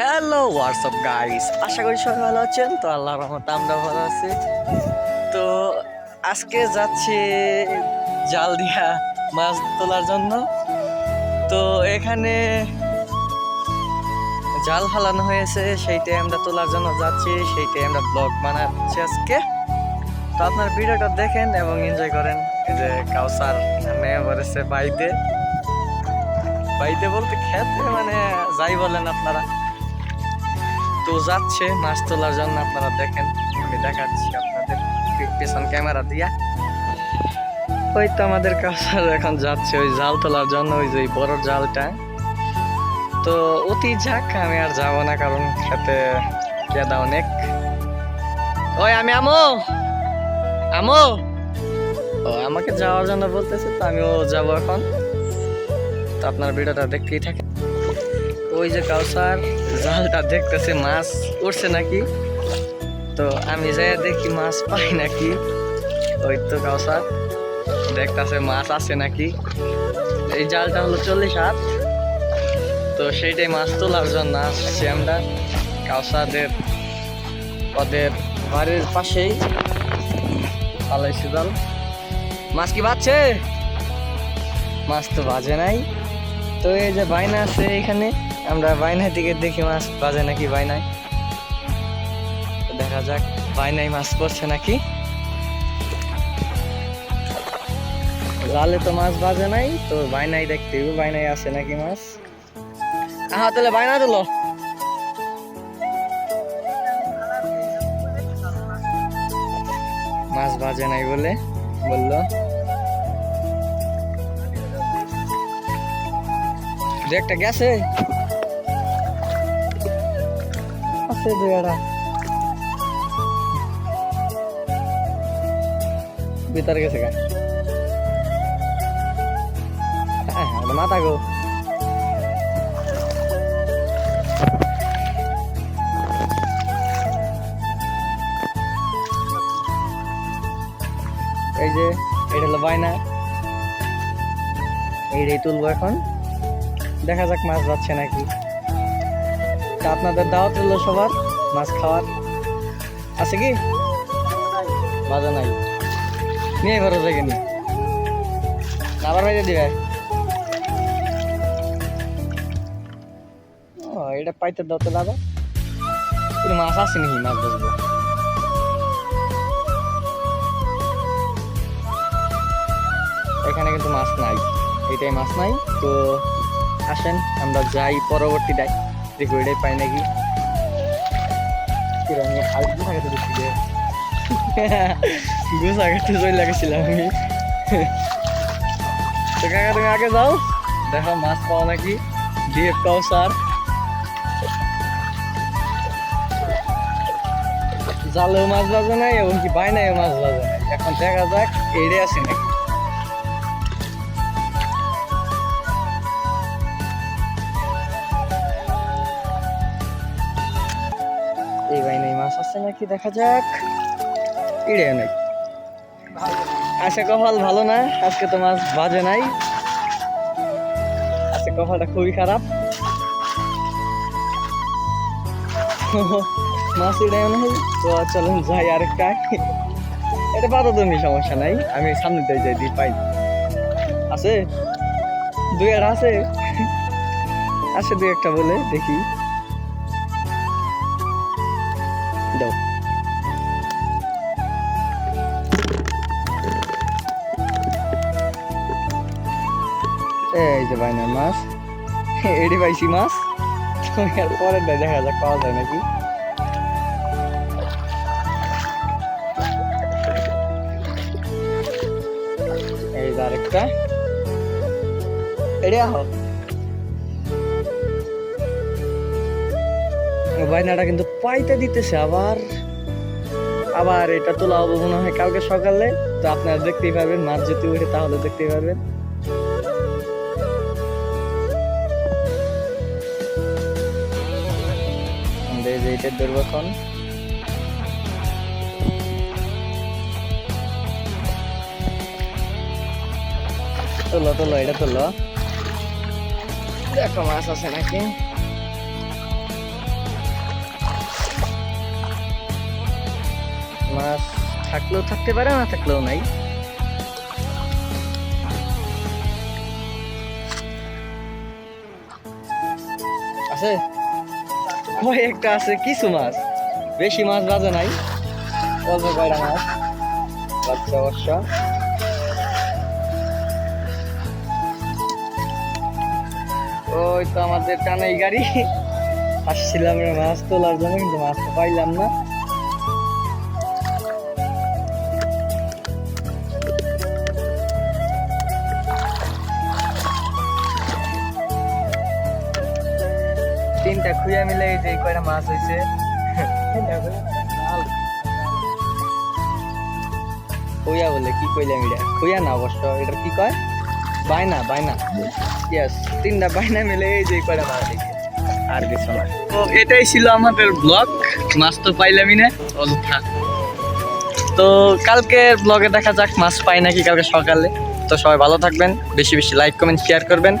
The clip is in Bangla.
হ্যালো হোয়াটসঅ্যাপ গাইস আশা করি সবাই ভালো আছেন। তো আল্লাহর রহমতে আমরা ভালো আছি। তো আজকে যাচ্ছি জাল দিয়া মাছ তোলার জন্য। তো এখানে জাল ফালানো হয়েছে সেইটাই আমরা তোলার জন্য যাচ্ছি সেইটাই আমরা ব্লগ বানাচ্ছি আজকে। তো আপনার ভিডিওটা দেখেন এবং এনজয় করেন। যে কাউসার নেমে পড়েছে বাইতে বাইতে বলতে খেতে মানে যাই বলেন আপনারা। তো যাচ্ছে, মাছ তোলার জন্য আপনারা দেখেন, আমি দেখাচ্ছি আপনাদের পেছন ক্যামেরা দিয়া। ওই তো আমাদের কাউসার এখন যাচ্ছে, ওই জাল তোলার জন্য, ওই যে বড় জালটা। তো অতি যাক, আমি আর যাব না, কারণ খেতে কেদা অনেক ওই, আমি আমো! আমো! ও, আমাকে যাওয়ার জন্য বলতেছে, তো আমিও যাব এখন। তো আপনার ভিডিওটা দেখতেই থাকে ওই যে কাউসার, জালটা দেখতেছে, মাছ উঠছে নাকি? তো আমি যাই দেখি মাছ পাই নাকি। ওই তো কাউসার, দেখতেছে মাছ আছে নাকি। এই জালটা হলো চল্লিশ হাত। তো সেইটাই মাছ তোলার জন্য আসছি আমরা। কাউসাদের ওদের বাড়ির পাশেই পালাইছি জাল। মাছ কি বাজছে? মাছ তো বাজে নাই। তো এই যে বাইনা আছে এখানে আমরা বাইনা দিকে দেখি মাছ বাজে নাকি বাইনায় দেখা যাক বাইনায় মাছ পড়ছে নাকি? জালে তো মাছ বাজে নাই তো বাইনাই দেখতে হবে, বাইনায় আছে নাকি মাছ? আহা তাহলে বাইনা দিলো মাছ বাজে নাই বলে বলল। একটা গেছে? আছে দু একটা ভিতরে গেছে গা। হ্যাঁ ওটা মাথা গো এই যে, এটা হলো বায়না। এইটাই তুলবো এখন। দেখা যাক মাছ যাচ্ছে নাকি। তা আপনাদের দাওয়াত হলো সবার, মাছ খাওয়ার। আছে কি? বাজা নাই। নিয়ে ঘরে থেকে নি আবার বাইরে দিবে। ও, এটা পাইতে দাও তো কিন্তু মাছ আছে নাকি? মাছ বসবো এখানে কিন্তু মাছ নাই। এটাই মাছ নাই। তো আসেন, আমরা যাই পরবর্তী দেখ দেখি ওইটাই পাই নাকি? গুছাগাতে দেখছি জয় লাগেছিলাম আমি। তো কাকা আগে যাও। দেখো, মাছ পাও নাকি? দিয়ে পাও, স্যার। জালেও মাছ বাজে নাই এবং কি বাইনায়ও মাছ বাজে নাই। এখন দেখা যাক, এড়ে আছে নাকি? মাছ আছে নাকি, দেখা যাক। ইড়ে নাই আজকে কপাল ভালো না, আজকে তো মাছ বাজে নাই। আজকে কপালটা খুবই খারাপ। মাছ ইড়ে নাই তো চলুন যাই আরেকটা। এটা বাধা তুমি সমস্যা নাই, আমি সামনে দিয়ে যাই দিই পাই। আছে? দুই আর আছে? আছে দুই একটা বলে, দেখি। দাও। এই যে বাইনার মাছ। এডি পাইছি মাছ। পরের দেখা যাক পাওয়া যায় নাকি। এই যে আরেকটা। আহ। বাইনাটা কিন্তু পাইতে দিতেছে, আবার আবার এটা তোলা হবে মনে হয় কালকে সকালে। তো আপনারা দেখতেই পারবেন মাছ যদি উঠে তাহলে দেখতেই পারবেন। আমরা এই যে এটা ধরবো তোলো তোলো, এটা তোলো। দেখো মাছ আছে নাকি? মাছ থাকলেও থাকতে পারে, না থাকলেও নাই। আছে? কয়েকটা আছে? কিছু মাছ। বেশি মাছ বাজে নাই। অল্প কয়টা মাছ। বাচ্চা অবশ্য ওই তো আমাদের টানাই গাড়ি। আসছিলাম মাছ তোলার জন্য, কিন্তু মাছ তো পাইলাম না। খুঁয়া মিলে এই যে কয়টা মাছ হয়েছে খুঁয়া বলে, কি কইলাম এটা? খুঁয়া না অবশ্য, এটা কি কয়? বাইনা বাইনা ইয়েস তিনটা বাইনা মিলে এই যে কয়টা মাছ হয়েছে আর কিছু না। তো এটাই ছিল আমাদের ব্লগ মাছ তো পাইলামই না। অযথা তো কালকে ব্লগে দেখা যাক মাছ পাই নাকি কালকে সকালে। তো সবাই ভালো থাকবেন, বেশি বেশি লাইক কমেন্ট শেয়ার করবেন।